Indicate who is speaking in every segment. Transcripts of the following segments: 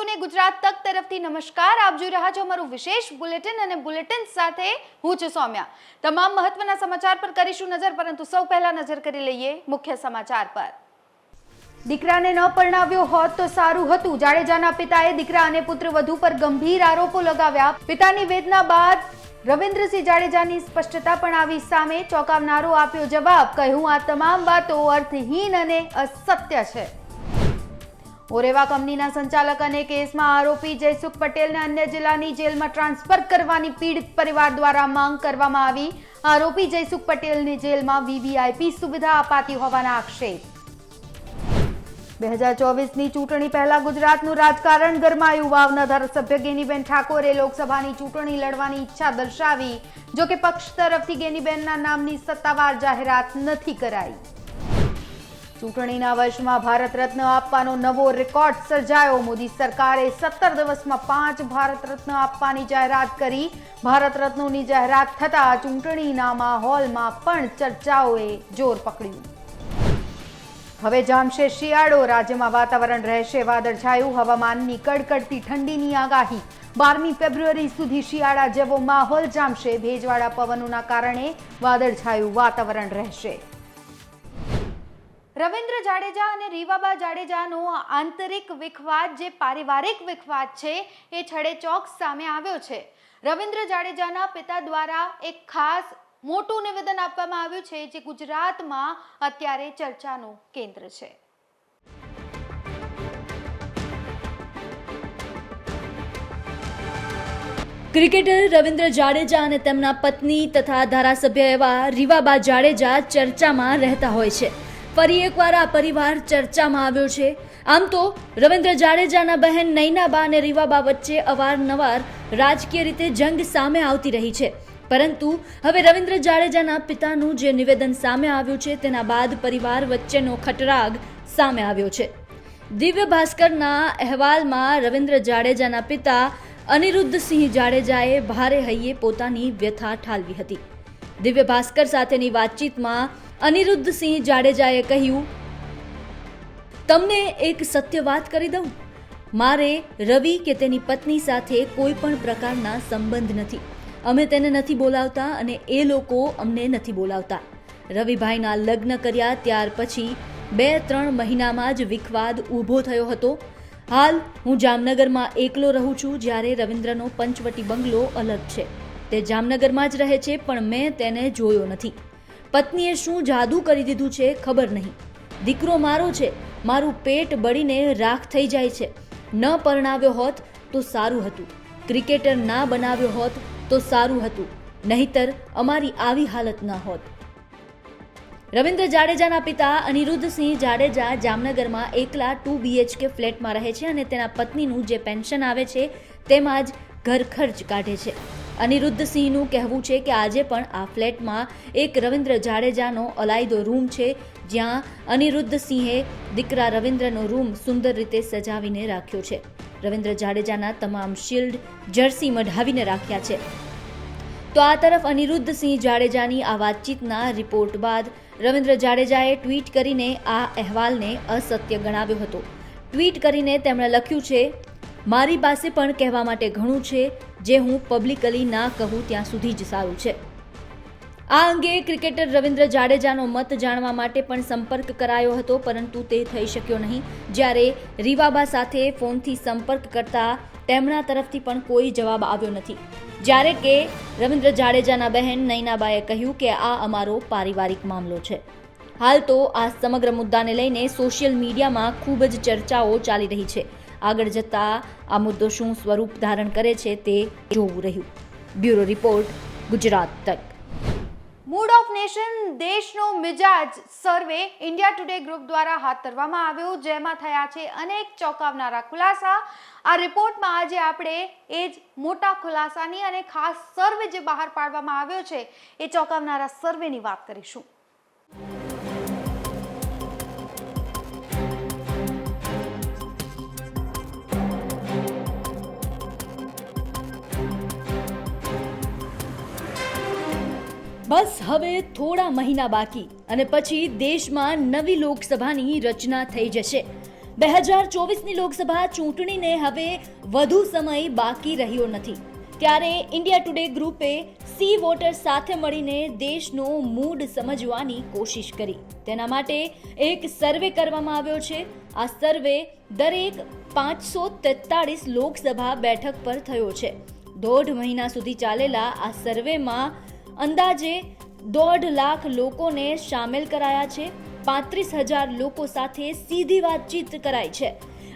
Speaker 1: દર્શકોને ગુજરાત તક તરફથી નમસ્કાર. આપ જોઈ રહ્યા છો અમારું વિશેષ બુલેટિન અને બુલેટિન સાથે હું છું સૌમ્યા. તમામ મહત્વના સમાચાર પર કરીશું નજર, પરંતુ સૌ પહેલા નજર કરી લઈએ મુખ્ય સમાચાર પર. દીકરાને ન પરણાવ્યો હોત તો સારું હતું. જાડેજાના પિતાએ દીકરા અને પુત્ર વધુ પર ગંભીર આરોપો લગાવ્યા. પિતાની વેદના બાદ રવિન્દ્રસિંહ જાડેજાની સ્પષ્ટતા પણ આવી સામે ચોંકાવનારો આપ્યો જવાબ. કહ્યું આ તમામ વાતો અર્થહીન અને અસત્ય છે. ઓરેવા કંપનીના સંચાલક અને કેસમાં આરોપી જયસુખ પટેલને અન્ય જિલ્લાની જેલમાં ટ્રાન્સફર કરવાની પીડિત પરિવાર દ્વારા માંગ કરવામાં આવી. આરોપી જયસુખ પટેલની જેલમાં વીવીઆઈપી સુવિધા અપાતી હોવાના આક્ષેપ. બે હજાર ચોવીસની ચૂંટણી પહેલા ગુજરાતનું રાજકારણ ગરમાયું વાવના ધારાસભ્ય ગેનીબેન ઠાકોરે લોકસભાની ચૂંટણી લડવાની ઈચ્છા દર્શાવી. જોકે પક્ષ તરફથી ગેનીબેનના નામની સત્તાવાર જાહેરાત નથી કરાઈ. ચૂંટણીના વર્ષમાં ભારત રત્ન આપવાનો નવો રેકોર્ડ સર્જાયો. મોદી સરકારે સત્તર દિવસમાં પાંચ ભારત રત્ન આપવાની જાહેરાત કરી. ભારત રત્નોની જાહેરાત થતા ચૂંટણીના માહોલમાં પણ ચર્ચાઓએ જોર પકડ્યું. હવે જામશે શિયાળો. રાજ્યમાં વાતાવરણ રહેશે વાદળછાયું. હવામાનની કડકડતી ઠંડીની આગાહી. બારમી ફેબ્રુઆરી સુધી શિયાળા જેવો માહોલ જામશે. ભેજવાળા પવનોના કારણે વાદળછાયું વાતાવરણ રહેશે. રવિન્દ્ર જાડેજા અને રીવાબા જાડેજાનો આંતરિક વિખવાદ, જે પારિવારિક વિખવાદ છે, એ છડે ચોક સામે આવ્યો છે. રવિન્દ્ર જાડેજાના પિતા દ્વારા એક ખાસ મોટું નિવેદન આપવામાં આવ્યું છે, જે ગુજરાતમાં અત્યારે ચર્ચાનું કેન્દ્ર છે.
Speaker 2: ક્રિકેટર રવિન્દ્ર જાડેજા અને તેમના પત્ની તથા ધારાસભ્ય એવા રીવાબા જાડેજા ચર્ચામાં રહેતા હોય છે. ફરી એકવાર આ પરિવાર ચર્ચામાં આવ્યો છે. આમ તો રવિન્દ્ર જાડેજાના બહેન નૈનાબા અને રીવાબા વચ્ચે અવારનવાર રાજકીય રીતે જંગ સામે આવતી રહી છે. પરંતુ હવે રવિન્દ્ર જાડેજાના પિતાનું જે નિવેદન સામે આવ્યું છે, તેના બાદ પરિવાર વચ્ચેનો ખટરાગ સામે આવ્યો છે. દિવ્ય ભાસ્કરના અહેવાલમાં રવિન્દ્ર જાડેજાના પિતા અનિરુદ્ધસિંહ જાડેજાએ ભારે હૈયે પોતાની વ્યથા ઠાલવી હતી. દિવ્ય ભાસ્કર સાથેની વાતચીતમાં અનિરુદ્ધસિંહ જાડેજાએ કહ્યું, તમને એક સત્ય વાત કરી દઉં? મારે રવિ કે તેની પત્ની સાથે કોઈ પણ પ્રકારના સંબંધ નથી. અમે તેને નથી બોલાવતા અને એ લોકો અમને નથી બોલાવતા. રવિભાઈના લગ્ન કર્યા ત્યાર પછી બે ત્રણ મહિનામાં જ વિખવાદ ઊભો થયો હતો. હાલ હું જામનગરમાં એકલો રહું છું જ્યારે રવિન્દ્રનો પંચવટી બંગલો અલગ છે. તે જામનગરમાં જ રહે છે, પણ મેં તેને જોયો નથી. પત્નીએ શું જાદુ કરી દીધું છે ખબર નહીં. દીકરો મારો છે, મારું પેટ બળીને રાખ થઈ જાય છે. ન પરણાવ્યો હોત તો સારું હતું. ક્રિકેટર ના બનાવ્યો હોત તો સારું હતું. નહીતર અમારી આવી હાલત ન હોત. રવિન્દ્ર જાડેજાના પિતા અનિરુદ્ધસિંહ જાડેજા જામનગરમાં એકલા ટુ બીએચકે ફ્લેટમાં રહે છે અને તેના પત્નીનું જે પેન્શન આવે છે તેમાં જ ઘર ખર્ચ કાઢે છે. અનિરુદ્ધસિંહનું કહેવું છે કે આજે પણ આ ફ્લેટમાં એક રવિન્દ્ર જાડેજાનો અલાયદો રૂમ છે, જ્યાં અનિરુદ્ધસિંહે દીકરા રવિન્દ્રનો રૂમ સુંદર રીતે સજાવીને રાખ્યો છે. રવિન્દ્ર જાડેજાના તમામ શિલ્ડ જર્સી મઢાવીને રાખ્યા છે. તો આ તરફ અનિરુદ્ધસિંહ જાડેજાની આ વાતચીતના રિપોર્ટ બાદ રવિન્દ્ર જાડેજાએ ટ્વીટ કરીને આ અહેવાલને અસત્ય ગણાવ્યો હતો. ટ્વીટ કરીને તેમણે લખ્યું છે, મારી પાસે પણ કહેવા માટે ઘણું છે જે હું પબ્લિકલી ના કહું ત્યાં સુધી જ સારું છે. આ અંગે ક્રિકેટર રવિન્દ્ર જાડેજાનો મત જાણવા માટે પણ સંપર્ક કરાયો હતો, પરંતુ તે થઈ શક્યો નહીં. જ્યારે રીવાબા સાથે ફોનથી સંપર્ક કરતા તેમના તરફથી પણ કોઈ જવાબ આવ્યો નથી. જ્યારે કે રવિન્દ્ર જાડેજાના બહેન નૈનાબાએ કહ્યું કે આ અમારો પારિવારિક મામલો છે. હાલ તો આ સમગ્ર મુદ્દાને લઈને સોશિયલ મીડિયામાં ખૂબ જ ચર્ચાઓ ચાલી રહી છે. આગળ જતા આ મુદ્દો શું સ્વરૂપ ધારણ કરે છે તે જોવું રહ્યું. બ્યુરો રિપોર્ટ, ગુજરાત તક.
Speaker 1: મૂડ ઓફ નેશન દેશનો મિજાજ સર્વે ઇન્ડિયા ટુડે ગ્રુપ દ્વારા હાથ ધરવામાં આવ્યો, જેમાં થયા છે અનેક ચોંકાવનારા ખુલાસા. આ રિપોર્ટમાં આજે આપણે એ જ મોટા ખુલાસાની અને ખાસ સર્વે જે બહાર પાડવામાં આવ્યો છે, એ ચોંકાવનારા સર્વેની વાત કરીશું.
Speaker 2: બસ હવે થોડા મહિના બાકી અને પછી દેશમાં નવી લોકસભાની રચના થઈ જશે. બે હજાર ચોવીસની લોકસભા ચૂંટણીને હવે વધુ સમય બાકી રહ્યો નથી. ત્યારે ઇન્ડિયા ટુડે ગ્રુપે સી વોટર સાથે મળીને દેશનો મૂડ સમજવાની કોશિશ કરી. તેના માટે એક સર્વે કરવામાં આવ્યો છે. આ સર્વે દરેક પાંચસો તેતાળીસ લોકસભા બેઠક પર થયો છે. દોઢ મહિના સુધી ચાલેલા આ સર્વેમાં અંદાજે દોઢ લાખ લોકોને સામેલ કરાયા છે. પાંત્રીસ હજાર લોકો સાથે સીધી વાતચીત કરાઈ છે.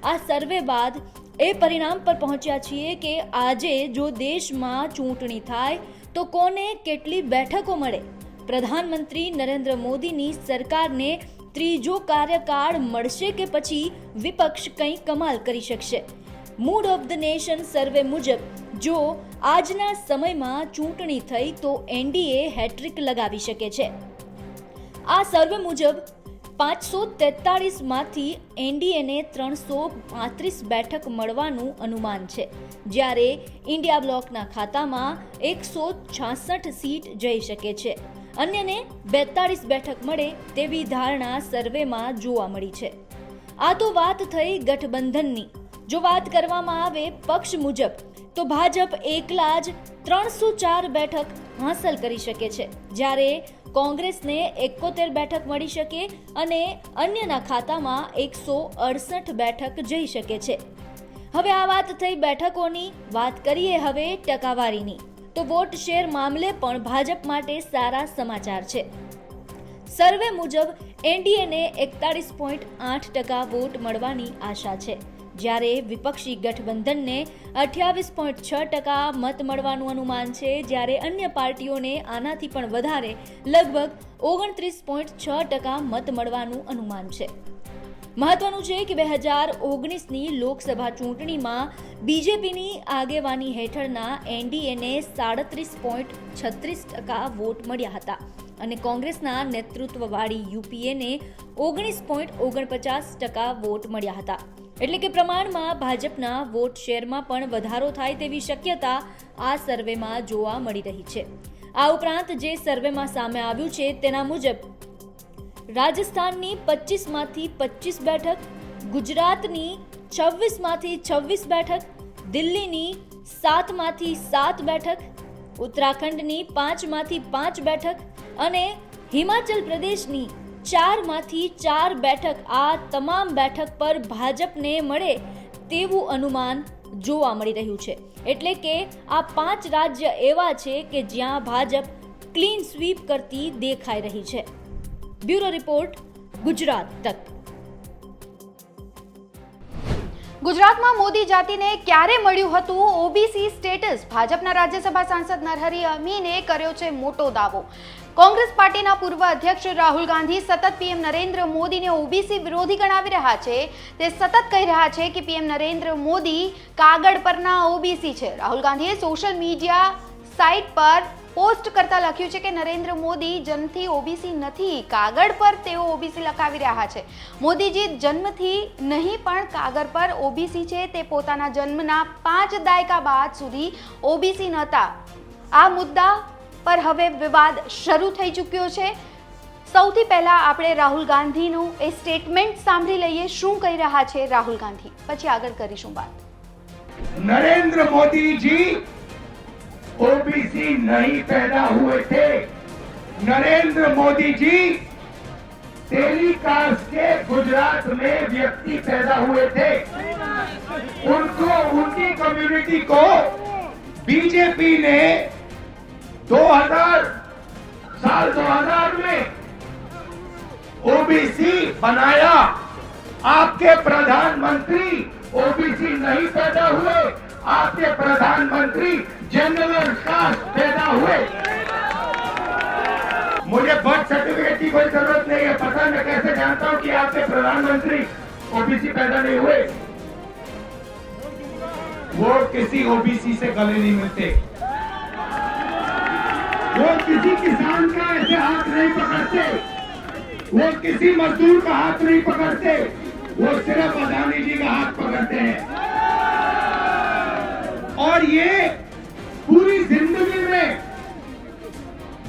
Speaker 2: આ સર્વે બાદ એ પરિણામ પર પહોંચ્યા છીએ કે આજે જો દેશમાં ચૂંટણી થાય, તો કોને કેટલી બેઠકો મળે? પ્રધાનમંત્રી નરેન્દ્ર મોદીની સરકારને ત્રીજો કાર્યકાળ મળશે કે પછી વિપક્ષ કંઈ કમાલ કરી શકશે? Mood of the nation survey મુજબ જો આજના સમયમાં ચૂંટણી થઈ તો એનડીએ હેટ્રિક લગાવી શકે છે. આ સર્વે મુજબ પાંચસો તેતાળીસમાંથી એનડીએને ત્રણસો પાંત્રીસ બેઠક મળવાનું અનુમાન છે, જ્યારે ઇન્ડિયા બ્લોકના ખાતામાં એકસો છાસઠ સીટ જઈ શકે છે. અન્યને બેતાળીસ બેઠક મળે તેવી ધારણા સર્વેમાં જોવા મળી છે. આ તો વાત થઈ ગઠબંધનની. જો વાત કરવામાં આવે પક્ષ મુજબ તો ભાજપ એકલા જ ત્રણસો ચાર બેઠક હાંસલ કરી શકે છે. જ્યારે કોંગ્રેસને એકોતેર બેઠક મળી શકે અને અન્યના ખાતામાં એકસો અડસઠ બેઠક જઈ શકે છે. હવે આ વાત થઈ બેઠકોની. વાત કરીએ હવે ટકાવારીની. તો વોટ શેર મામલે પણ ભાજપ માટે સારા સમાચાર છે. સર્વે મુજબ એનડીએને એકતાળીસ પોઈન્ટ આઠ ટકા વોટ મળવાની આશા છે. જ્યારે વિપક્ષી ગઠબંધનને અઠ્યાવીસ પોઈન્ટ છ ટકા મત મળવાનું અનુમાન છે, જ્યારે અન્ય પાર્ટીઓને આનાથી પણ વધારે લગભગ ઓગણત્રીસ પોઈન્ટ છ ટકા મત મળવાનું અનુમાન છે. મહત્વનું છે કે બે હજાર ઓગણીસની લોકસભા ચૂંટણીમાં બીજેપીની આગેવાની હેઠળના એનડીએને સાડત્રીસ પોઈન્ટ છત્રીસ ટકા વોટ મળ્યા હતા અને કોંગ્રેસના નેતૃત્વવાળી યુપીએને ઓગણીસ પોઈન્ટ ઓગણપચાસ ટકા વોટ મળ્યા હતા. એટલે કે પ્રમાણમાં ભાજપના વોટ શેરમાં પણ વધારો થાય તેવી શક્યતા આ સર્વેમાં જોવા મળી રહી છે. આ ઉપરાંત જે સર્વેમાં સામે આવ્યું છે તેના મુજબ રાજસ્થાનની પચીસમાંથી પચીસ બેઠક, ગુજરાતની છવ્વીસમાંથી છવ્વીસ બેઠક, દિલ્હીની સાતમાંથી સાત બેઠક, ઉત્તરાખંડની પાંચમાંથી પાંચ બેઠક અને હિમાચલ પ્રદેશની ચારમાંથી ચાર બેઠક આ તમામ બેઠક પર ભાજપને મળે તેવું અનુમાન જોવા મળી રહ્યું છે. એટલે કે આ પાંચ રાજ્ય એવા છે કે જ્યાં ભાજપ ક્લીન સ્વીપ કરતી દેખાઈ રહી છે. બ્યુરો રિપોર્ટ, ગુજરાત તક.
Speaker 1: ગુજરાતમાં મોદી જાતિને ક્યારે મળ્યું હતું? ઓબીસી સ્ટેટસ ભાજપના રાજ્યસભા સાંસદ નરહરી અમીને કર્યો છે મોટો દાવો. કોંગ્રેસ પાર્ટીના પૂર્વ અધ્યક્ષ રાહુલ ગાંધી સતત પીએમ નરેન્દ્ર મોદીને ઓબીસી વિરોધી ગણાવી રહ્યા છે. તે સતત કહી રહ્યા છે કે પીએમ નરેન્દ્ર મોદી કાગળ પરના ઓબીસી છે. રાહુલ ગાંધીએ સોશિયલ મીડિયા સાઇટ પર પોસ્ટ કરતા લખ્યું છે કે નરેન્દ્ર મોદી જન્મથી ઓબીસી નથી, કાગળ પર તેઓ ઓબીસી લખાવી રહ્યા છે. મોદીજી જન્મથી નહીં, પણ કાગળ પર ઓબીસી છે. તે પોતાના જન્મના પાંચ દાયકા બાદ સુધી ઓબીસી નહોતા. આ મુદ્દા પર હવે વિવાદ શરૂ થઈ ચૂક્યો છે સૌથી પહેલા આપણે રાહુલ ગાંધીનું એ સ્ટેટમેન્ટ સાંભળી લઈએ શું કહી રહ્યા છે રાહુલ ગાંધી પછી આગળ કરીશું વાત
Speaker 3: नरेंद्र मोदी जी ओबीसी नहीं पैदा हुए थे नरेंद्र मोदी जी टेलीकास्ट के गुजरात में व्यक्ति पैदा हुए थे उनको उनकी कम्युनिटी को बीजेपी ने 2000 साल 2000 में ओबीसी बनाया। आपके प्रधानमंत्री ओबीसी नहीं पैदा हुए, आपके प्रधानमंत्री जनरल कास्ट पैदा हुए। मुझे बर्थ सर्टिफिकेट की कोई ज़रूरत नहीं है, पता मैं कैसे जानता हूँ कि आपके प्रधानमंत्री ओबीसी पैदा नहीं हुए। वो किसी ओबीसी से गले नहीं मिलते। वो किसी किसान का ऐसे हाथ नहीं पकड़ते। वो किसी मजदूर का हाथ नहीं पकड़ते। वो सिर्फ़ अदानी जी का हाथ पकड़ते हैं। और ये पूरी ज़िंदगी में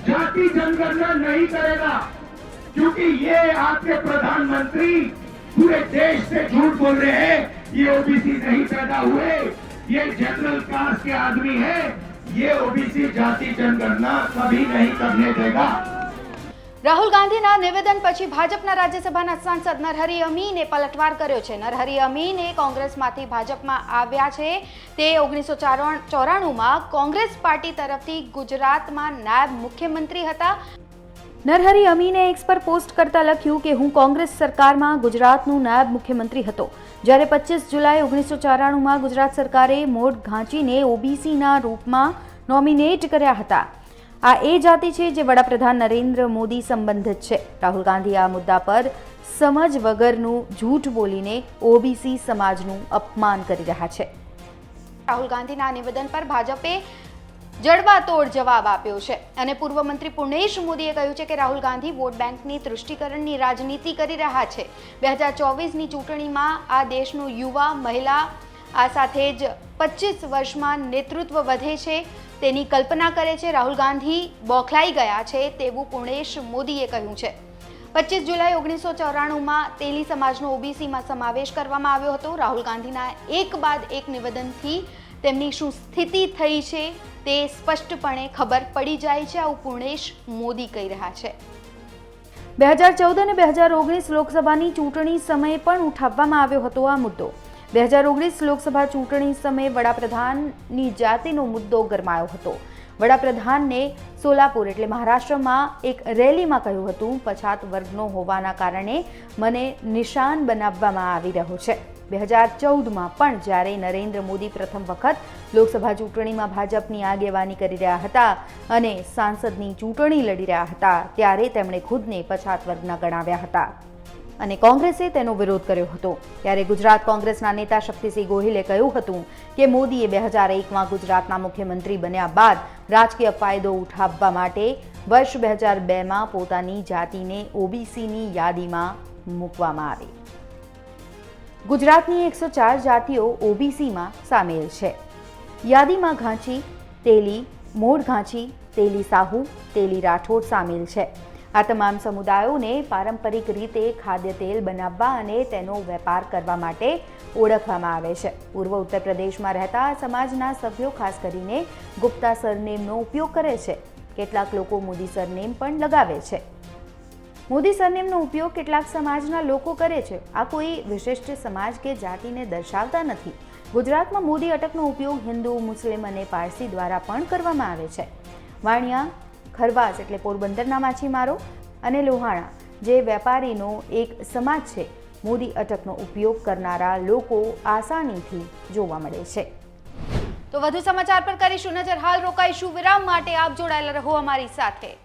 Speaker 3: जाति जनगणना नहीं करेगा, क्योंकि ये आपके प्रधानमंत्री पूरे देश से झूठ बोल रहे हैं। ये ओबीसी नहीं पैदा हुए। ये जनरल कास्ट के आदमी हैं। ये ओबीसी जाति जनगणना कभी नहीं करने देगा
Speaker 1: રાહુલ ગાંધીના નિવેદન પછી ભાજપના રાજ્યસભાના સાંસદ નરહરી અમીને પલટવાર કર્યો છે નરહરી અમીને કોંગ્રેસમાંથી ભાજપમાં આવ્યા છે તે ઓગણીસો ચોરાણુંમાં કોંગ્રેસ પાર્ટી તરફથી ગુજરાતમાં નાયબ મુખ્યમંત્રી હતા નરહરી અમીને એક્સ પર પોસ્ટ કરતા લખ્યું કે હું કોંગ્રેસ સરકારમાં ગુજરાતનું નાયબ મુખ્યમંત્રી હતો જ્યારે પચીસ જુલાઈ ઓગણીસો ચોરાણુંમાં ગુજરાત સરકારે મોઢ ઘાંચીને ઓબીસીના રૂપમાં નોમિનેટ કર્યા હતા. આ એ જાતિ છે જે વડાપ્રધાન નરેન્દ્ર મોદી સંબંધિત છે. રાહુલ ગાંધી આ મુદ્દા પર સમજ વગરનું જૂઠ બોલીને ઓબીસી સમાજનું અપમાન કરી રહ્યા છે. રાહુલ ગાંધીના નિવેદન પર ભાજપે જડબાતોડ જવાબ આપ્યો છે. અને પૂર્વ મંત્રી પુર્ણેશ મોદીએ કહ્યું છે કે રાહુલ ગાંધી વોટ બેંકની તૃષ્ટિકરણની રાજનીતિ કરી રહ્યા છે. બે હજાર ચોવીસની ચૂંટણીમાં આ દેશનું યુવા, મહિલા, આ સાથે જ પચીસ વર્ષમાં નેતૃત્વ વધે છે. તેની કલ્પના કરે છે રાહુલ ગાંધી બોખલાઈ ગયા છે તેવું પુર્ણેશ મોદીએ કહ્યું છે. પચીસ જુલાઈ ઓગણીસો ચોરાણુંમાં તેલી સમાજનો ઓબીસીમાં સમાવેશ કરવામાં આવ્યો હતો. રાહુલ ગાંધીના એક બાદ એક નિવેદનથી તેમની શું સ્થિતિ થઈ છે તે સ્પષ્ટપણે ખબર પડી જાય છે, આવું પૂર્ણેશ મોદી કહી રહ્યા છે. બે હજાર ચૌદ અને બે હજાર ઓગણીસ લોકસભાની ચૂંટણી સમયે પણ ઉઠાવવામાં આવ્યો હતો આ મુદ્દો. બે હજાર ઓગણીસ લોકસભા ચૂંટણી સમયે વડાપ્રધાનની જાતિનો મુદ્દો ગરમાયો હતો. વડાપ્રધાનને સોલાપુર એટલે મહારાષ્ટ્રમાં એક રેલીમાં કહ્યું હતું, પછાત વર્ગનો હોવાના કારણે મને નિશાન બનાવવામાં આવી રહ્યો છે. બે હજાર ચૌદમાં પણ જ્યારે નરેન્દ્ર મોદી પ્રથમ વખત લોકસભા ચૂંટણીમાં ભાજપની આગેવાની કરી રહ્યા હતા અને સાંસદની ચૂંટણી લડી રહ્યા હતા, ત્યારે તેમણે ખુદને પછાત વર્ગના ગણાવ્યા હતા. અને કોંગ્રેસે તેનો વિરોધ કર્યો હતો. ત્યારે ગુજરાત કોંગ્રેસના નેતા શક્તિસિંહ ગોહિલે કહ્યું હતું કે મોદીએ બે હજાર એકમાં ગુજરાતના મુખ્યમંત્રી બન્યા બાદ રાજકીય ફાયદો ઉઠાવવા માટે વર્ષ બે હજાર બેમાં પોતાની જાતિને ઓબીસીની યાદીમાં મૂકવામાં આવી. ગુજરાતની એકસો ચાર જાતિઓ ઓબીસીમાં સામેલ છે. યાદીમાં ઘાંચી, તેલી મોઢ ઘાંચી, તેલી સાહુ, તેલી રાઠોડ સામેલ છે. આ તમામ સમુદાયોને પારંપરિક રીતે ખાદ્ય તેલ બનાવવા અને તેનો વેપાર કરવા માટે ઓળખવામાં આવે છે. પૂર્વ ઉત્તર પ્રદેશમાં રહેતા સમાજના સભ્યો ખાસ કરીને ગુપ્તા સરનેમનો ઉપયોગ કરે છે. કેટલાક લોકો મોદી સરનેમ પણ લગાવે છે. મોદી સરનેમનો ઉપયોગ કેટલાક સમાજના લોકો કરે છે. આ કોઈ વિશિષ્ટ સમાજ કે જાતિને દર્શાવતા નથી. ગુજરાતમાં મોદી અટકનો ઉપયોગ હિન્દુ, મુસ્લિમ અને પારસી દ્વારા પણ કરવામાં આવે છે. વાણિયા, ખરવાસ એટલે પોરબંદરના માછીમારો અને લોહાણા, જે વેપારીનો એક સમાજ છે, મોદી અટકનો ઉપયોગ કરનારા લોકો આસાનીથી જોવા મળે છે. તો વધુ સમાચાર પર કરીશું નજર. હાલ રોકાઈશું વિરામ માટે. આપ જોડાયેલા રહો અમારી સાથે.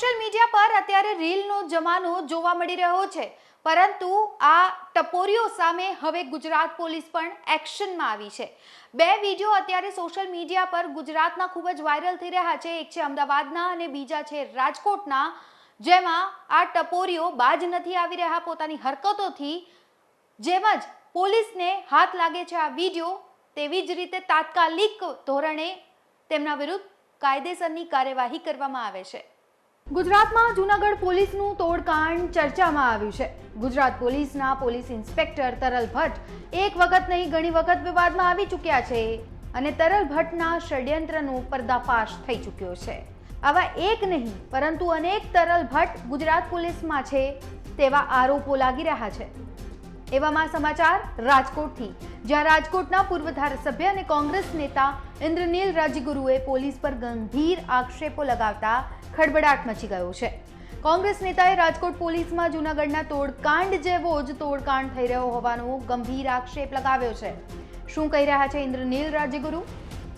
Speaker 1: સોશિયલ મીડિયા પર અત્યારે રીલનો જમાનો જોવા મળી રહ્યો છે. પરંતુ આ ટપોરીઓ સામે હવે ગુજરાત પોલીસ પણ એક્શનમાં આવી છે. બે વીડિયો અત્યારે સોશિયલ મીડિયા પર ગુજરાતના ખૂબ જ વાયરલ થઈ રહ્યા છે. એક છે અમદાવાદના અને બીજા છે રાજકોટના, જેમાં આ ટપોરીઓ બાજ નથી આવી રહ્યા, પોતાની હરકતોથી જેમ જ પોલીસને હાથ લાગે છે આ વીડિયો, તેવી જ રીતે તાત્કાલિક ધોરણે તેમના વિરુદ્ધ કાયદેસરની કાર્યવાહી કરવામાં આવે છે. ગુજરાતમાં જૂનાગઢ પોલીસનું તોડકાંડ ચર્ચામાં આવ્યું છે. ગુજરાત પોલીસના પોલીસ ઇન્સ્પેક્ટર તરલ ભટ્ટ એક વખત નહીં, ઘણી વખત વિવાદમાં આવી ચૂક્યા છે અને તરલ ભટ્ટના ષડયંત્રનો પર્દાફાશ થઈ ચૂક્યો છે. આવા એક નહીં, પરંતુ અનેક તરલ ભટ્ટ ગુજરાત પોલીસમાં છે તેવા આરોપો લાગી રહ્યા છે. એવામાં સમાચાર રાજકોટથી. જ્યાં રાજકોટના પૂર્વ ધારાસભ્ય અને કોંગ્રેસ નેતા ઇન્દ્રનીલ રાજગુરુએ પોલીસ પર ગંભીર આક્ષેપો લગાવતા ખળબડાટ મચી ગયો છે. કોંગ્રેસ નેતાએ રાજકોટ પોલીસમાં જૂનાગઢના તોડકાંડ જેવો જ તોડકાંડ થઈ રહ્યો હોવાનો ગંભીર આક્ષેપ લગાવ્યો છે. શું કહી રહ્યા છે ઇન્દ્રનીલ રાજગુરુ?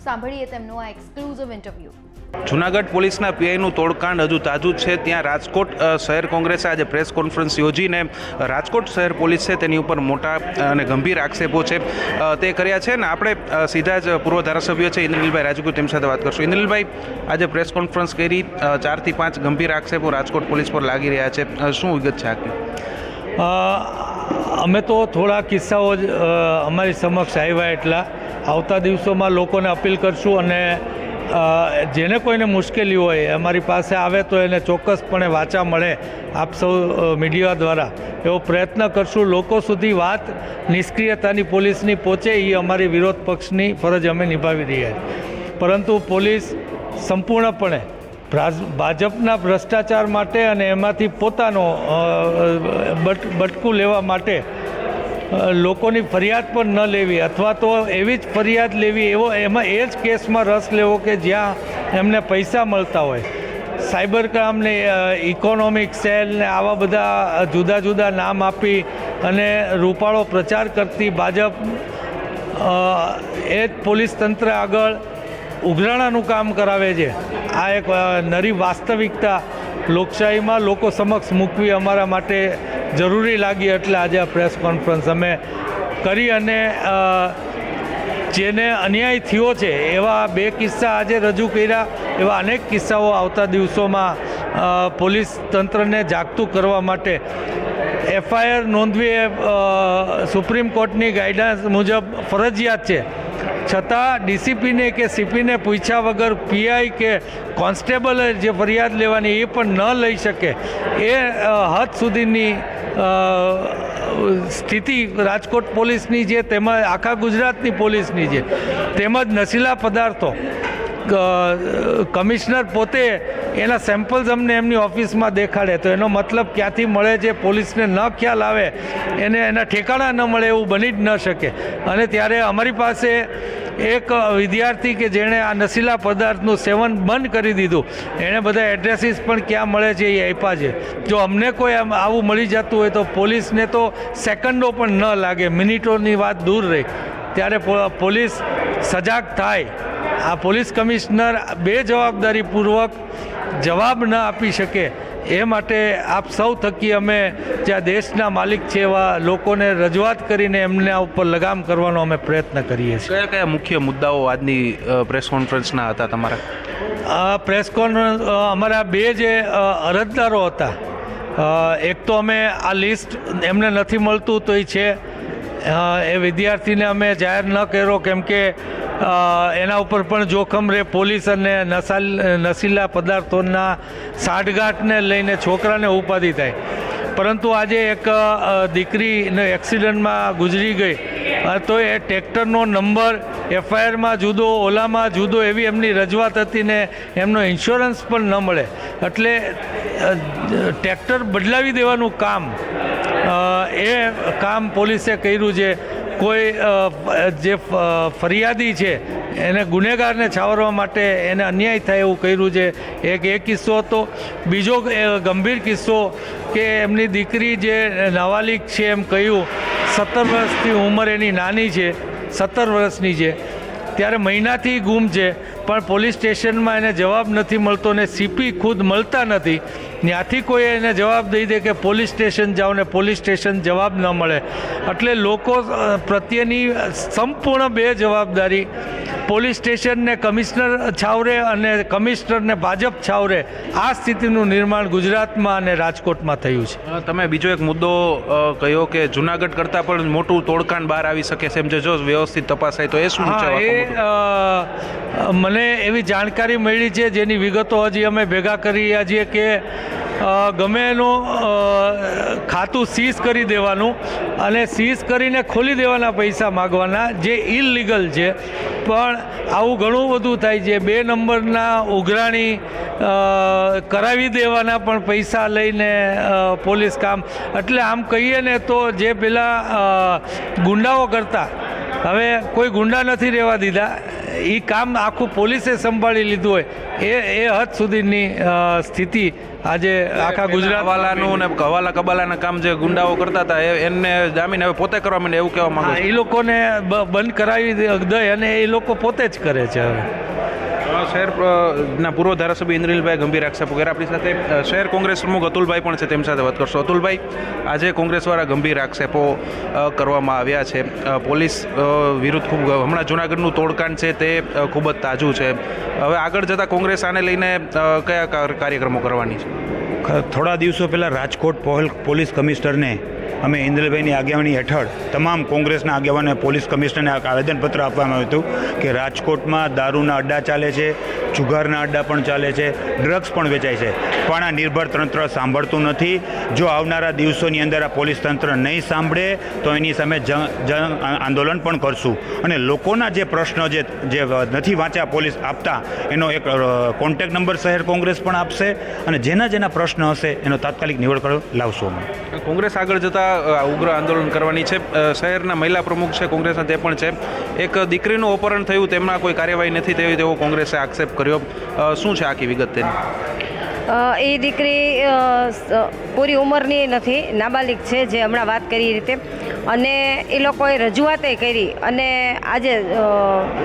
Speaker 1: સાંભળીએ તેમનો આ એક્સક્લુઝિવ ઇન્ટરવ્યૂ
Speaker 4: જુનાગઢ પોલીસના પીઆઈનું તોડકાંડ હજુ તાજું છે. ત્યાં રાજકોટ શહેર કોંગ્રેસે આજે પ્રેસ કોન્ફરન્સ યોજીને રાજકોટ શહેર પોલીસ છે તેની ઉપર મોટા અને ગંભીર આક્ષેપો છે. તે કર્યા છે ને આપણે સીધા જ પૂર્વ ધારાસભ્ય છે ઇન્દ્રનીલભાઈ રાજગુરુ તેમની સાથે વાત કરશું. ઇન્દ્રનીલભાઈ, આજે પ્રેસ કોન્ફરન્સ કરી ચારથી પાંચ ગંભીર આક્ષેપો રાજકોટ પોલીસ પર લાગી રહ્યા છે. શું વિગત છે આખી?
Speaker 5: અમે તો થોડા કિસ્સાઓ જ અમારી સમક્ષ આવ્યા એટલા. આવતા દિવસોમાં લોકોને અપીલ કરશું અને જેને કોઈને મુશ્કેલી હોય, અમારી પાસે આવે તો એને ચોક્કસપણે વાચા મળે આપ સૌ મીડિયા દ્વારા. એવો પ્રયત્ન કરશું. લોકો સુધી વાત નિષ્ક્રિયતાની પોલીસની પહોંચે એ અમારી વિરોધ પક્ષની ફરજ અમે નિભાવી રહ્યા છીએ. પરંતુ પોલીસ સંપૂર્ણપણે ભાજપના ભ્રષ્ટાચાર માટે અને એમાંથી પોતાનો બટ, બટકું લેવા માટે લોકોની ફરિયાદ પણ ન લેવી અથવા તો એવી જ ફરિયાદ લેવી એવો એમાં એ જ કેસમાં રસ લેવો કે જ્યાં એમને પૈસા મળતા હોય. સાયબર ક્રાઇમ ને ઇકોનોમિક સેલ આવા બધા જુદા જુદા નામ આપી અને રૂપાળો પ્રચાર કરતી ભાજપ એ જ પોલીસ તંત્ર આગળ ઉઘરાણાનું કામ કરાવે છે. આ એક નરી વાસ્તવિકતા લોકશાહીમાં લોકો સમક્ષ મૂકવી અમારા માટે જરૂરી લાગી એટલે આજે આ પ્રેસ કોન્ફરન્સ અમે કરી અને જેને અન્યાય થયો છે, એવા બે કિસ્સા આજે રજૂ કર્યા, એવા અનેક કિસ્સાઓ આવતા દિવસોમાં પોલીસ તંત્રને જાગતું કરવા માટે. એફઆઈઆર નોંધવી એ સુપ્રીમ કોર્ટની ગાઈડન્સ મુજબ ફરજિયાત છે. છતાં ડીસીપીને કે સીપીને પૂછ્યા વગર પીઆઈ કે કોન્સ્ટેબલે જે ફરિયાદ લેવાની એ પણ ન લઈ શકે, એ હદ સુધીની સ્થિતિ રાજકોટ પોલીસની છે તેમજ આખા ગુજરાતની પોલીસની છે. તેમજ નશીલા પદાર્થો કમિશનર પોતે એના સેમ્પલ્સ અમને એમની ઓફિસમાં દેખાડે. તો એનો મતલબ ક્યાંથી મળે છે પોલીસને ન ખ્યાલ આવે, એને એના ઠેકાણા ન મળે એવું બની જ ન શકે. અને ત્યારે અમારી પાસે એક વિદ્યાર્થી કે જેણે આ નશીલા પદાર્થનું સેવન બંધ કરી દીધું. એણે બધા એડ્રેસીસ પણ ક્યાં મળે છે એ આપ્યા છે. જો અમને કોઈ આમ આવું મળી જતું હોય તો પોલીસને તો સેકન્ડો પણ ન લાગે, મિનિટોની વાત દૂર રહી. ત્યારે પોલીસ સજાગ થાય. આ પોલીસ કમિશનર બે જવાબદારીપૂર્વક જવાબ ન આપી શકે એ માટે આપ સૌ થકી અમે જ્યાં દેશના માલિક છે એવા લોકોને રજૂઆત કરીને એમના ઉપર લગામ કરવાનો અમે પ્રયત્ન કરીએ છીએ.
Speaker 4: કયા કયા મુખ્ય મુદ્દાઓ આજની પ્રેસ કોન્ફરન્સના હતા તમારા?
Speaker 5: આ પ્રેસ કોન્ફરન્સ અમારા બે જે અરજદારો હતા એક તો અમે આ લિસ્ટ એમને નથી મળતું તો એ છે એ વિદ્યાર્થીને અમે જાહેર ન કર્યો કેમ કે એના ઉપર પણ જોખમ રહે. પોલીસ અને નસાલ નશીલા પદાર્થોના સાઠગાંઠને લઈને છોકરાને ઉપાધિ થાય. પરંતુ આજે એક દીકરીને એક્સિડન્ટમાં ગુજરી ગઈ. તો એ ટ્રેક્ટરનો નંબર, એફઆઈઆરમાં જુદો, ઓલામાં જુદો, એવી એમની રજૂઆત હતી ને એમનો ઇન્સ્યોરન્સ પણ ન મળે. એટલે ટ્રેક્ટર બદલાવી દેવાનું કામ એ કામ પોલીસે કર્યું છે. કોઈ જે ફરિયાદી છે, એને ગુનેગારને છાવરવા માટે એને અન્યાય થાય એવું કર્યું છે. એક એ કિસ્સો હતો. બીજો ગંભીર કિસ્સો કે એમની દીકરી જે નાવાલિક છે એમ કહ્યું, સત્તર વર્ષની ઉંમર એની નાની છે, સત્તર વર્ષની છે. ત્યારે મહિનાથી ગુમ છે. પણ પોલીસ સ્ટેશનમાં એને જવાબ નથી મળતો ને સીપી ખુદ મળતા નથી. ત્યાંથી કોઈ એને જવાબ દઈ દે કે પોલીસ સ્ટેશન જાઓ ને પોલીસ સ્ટેશન જવાબ ન મળે. એટલે લોકો પ્રત્યેની સંપૂર્ણ બે જવાબદારી પોલીસ સ્ટેશનને કમિશનર છાવરે અને કમિશનરને ભાજપ છાવરે આ સ્થિતિનું નિર્માણ ગુજરાતમાં અને રાજકોટમાં થયું છે.
Speaker 4: તમે બીજો એક મુદ્દો કહ્યો કે જુનાગઢ કરતાં પણ મોટું તોડકાંડ બહાર આવી શકે છે એમ જો વ્યવસ્થિત તપાસાય તો એ શું છે
Speaker 5: એ
Speaker 4: મુદ્દો?
Speaker 5: અ, મને એવી જાણકારી મળી છે જેની વિગતો હજી અમે ભેગા કરી રહ્યા છીએ કે ગમે એનું ખાતું સીઝ કરી દેવાનું અને સીઝ કરીને ખોલી દેવાના પૈસા માગવાના જે ઇલલીગલ છે. પણ આવું ઘણું બધું થાય છે. બે નંબરના ઉઘરાણી કરાવી દેવાના પણ પૈસા લઈને પોલીસ કામ. એટલે આમ કહીએ ને તો જે પેલા ગુંડાઓ કરતા હવે કોઈ ગુંડા નથી રહેવા દીધા. એ કામ આખું પોલીસે સંભાળી લીધું હોય. એ એ હદ સુધીની સ્થિતિ આજે આખા ગુજરાત
Speaker 4: હવાલાનું ને હવાલા કબાલાના કામ જે ગુંડાઓ કરતા હતા એમને જામીન હવે પોતે કરવા માંડે એવું કહેવા માંગે
Speaker 5: એ લોકોને બંધ કરાવી દે દે અને એ લોકો પોતે જ કરે છે હવે.
Speaker 4: શહેર ના પૂર્વ ધારાસભ્ય ઇન્દ્રનીલભાઈ ગંભીર આક્ષેપ વગેરે. આપણી સાથે શહેર કોંગ્રેસ પ્રમુખ અતુલભાઈ પણ છે તેમ સાથે વાત કરશો. અતુલભાઈ, આજે કોંગ્રેસવાળા ગંભીર આક્ષેપો કરવામાં આવ્યા છે. પોલીસ વિરુદ્ધ ખૂબ, હમણાં જૂનાગઢનું તોડકાંડ છે, તે ખૂબ જ તાજું છે. હવે આગળ જતાં કોંગ્રેસ આને લઈને કયા કાર- કાર્યક્રમો કરવાની છે?
Speaker 6: થોડા દિવસો પહેલાં રાજકોટ પોલ- પોલીસ કમિશનરને અમે ઇન્દ્રભાઈની આગેવાની હેઠળ તમામ કોંગ્રેસના આગેવાને પોલીસ કમિશનરને આવેદનપત્ર આપવામાં આવ્યું હતું કે રાજકોટમાં દારૂના અડ્ડા ચાલે છે, જુગારના અડ્ડા પણ ચાલે છે, ડ્રગ્સ પણ વેચાય છે. પણ આ નિર્ભર તંત્ર સાંભળતું નથી. જો આવનારા દિવસોની અંદર આ પોલીસ તંત્ર નહીં સાંભળે, તો એની સામે જન આંદોલન પણ કરશું. અને લોકોના જે પ્રશ્નો જે જે નથી વાંચ્યા પોલીસ આપતા, એનો એક કોન્ટેક્ટ નંબર શહેર કોંગ્રેસ પણ આપશે અને જેના જેના પ્રશ્ન હશે, એનો તાત્કાલિક નિવડ લાવશું અમે.
Speaker 4: કોંગ્રેસ આગળ જતા અ, ઉગ્ર આંદોલન કરવાની છે. શહેરના મહિલા પ્રમુખ છે કોંગ્રેસના તે પણ છે. એક દીકરીનું અપહરણ થયું તેમના કોઈ કાર્યવાહી નથી થઈ તેવો કોંગ્રેસે આક્ષેપ કર્યો. શું છે આખી વિગત તેની?
Speaker 7: એ દીકરી પૂરી ઉંમરની નથી નાબાલિક છે જે હમણાં વાત કરી એ રીતે. અને એ લોકોએ રજૂઆતે કરી અને આજે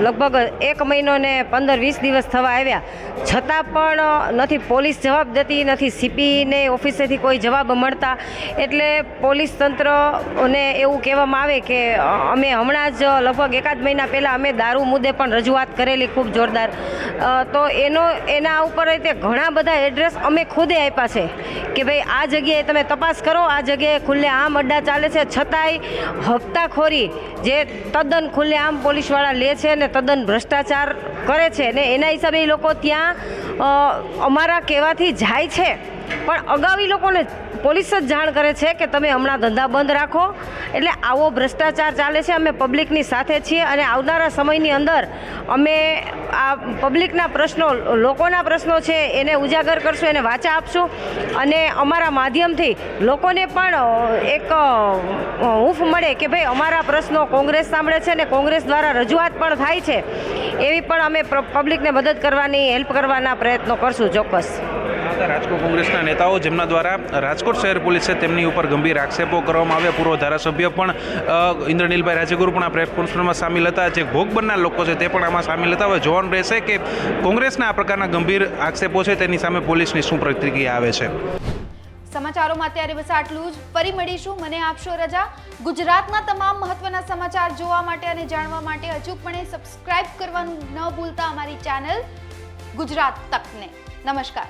Speaker 7: લગભગ એક મહિનો ને પંદર વીસ દિવસ થવા આવ્યા. છતાં પણ નથી, પોલીસ જવાબ દેતી નથી. સીપીને ઓફિસેથી કોઈ જવાબ મળતા. એટલે પોલીસ તંત્રને એવું કહેવામાં આવે કે અમે હમણાં જ લગભગ એકાદ મહિના પહેલાં અમે દારૂ મુદ્દે પણ રજૂઆત કરેલી ખૂબ જોરદાર. તો એનો, એના ઉપર રીતે ઘણા બધા એડ્રેસ અમે ખુદે આપ્યા છે કે ભાઈ આ જગ્યાએ તમે તપાસ કરો, આ જગ્યાએ ખુલ્લે આમ અડ્ડા ચાલે છે. છતાંય હપ્તાખોરી જે તદ્દન ખુલ્લેઆમ પોલીસવાળા લે છે ને તદ્દન ભ્રષ્ટાચાર કરે છે ને એના હિસાબે એ લોકો ત્યાં અમારા કહેવાથી જાય છે. પણ અગાઉ એ લોકોને પોલીસ જ જાણ કરે છે કે તમે હમણાં ધંધા બંધ રાખો. એટલે આવો ભ્રષ્ટાચાર ચાલે છે, અમે પબ્લિકની સાથે છીએ અને આવનારા સમયની અંદર અમે આ પબ્લિકના પ્રશ્નો, લોકોના પ્રશ્નો છે, એને ઉજાગર કરશું, એને વાચા આપશું અને અમારા માધ્યમથી લોકોને પણ એક હુંફ મળે કે ભાઈ અમારા પ્રશ્નો કોંગ્રેસ સાંભળે છે ને કોંગ્રેસ દ્વારા રજૂઆત પણ થાય છે, એવી પણ અમે પબ્લિકને મદદ કરવાની, હેલ્પ કરવાના પ્રયત્નો કરશું ચોક્કસ.
Speaker 4: હતા રાજકોટ કોંગ્રેસના નેતાઓ જેમના દ્વારા રાજકોટ શહેર પોલીસે તેમની ઉપર ગંભીર આક્ષેપો કરવામાં આવ્યા. પૂર્વ ધારાસભ્ય પણ ઇન્દ્રનીલભાઈ રાજગુરુ પણ આ પ્રેસ કોન્ફરન્સમાં સામેલ હતા. જે ભોગ બનનાર લોકો છે તે પણ આમાં સામેલ હતા. હવે જોવાનું રહેશે કે કોંગ્રેસના આ પ્રકારના ગંભીર આક્ષેપો છે તેની સામે પોલીસની શું પ્રતિક્રિયા આવે છે.
Speaker 1: સમાચારોમાં અત્યારે બસ આટલું જ. ફરી મળીશું. મને આપશો રજા. ગુજરાતના તમામ મહત્વના સમાચાર જોવા માટે અને જાણવા માટે અચૂકપણે સબસ્ક્રાઇબ કરવાનું ન ભૂલતા અમારી ચેનલ ગુજરાત તકને. નમસ્કાર.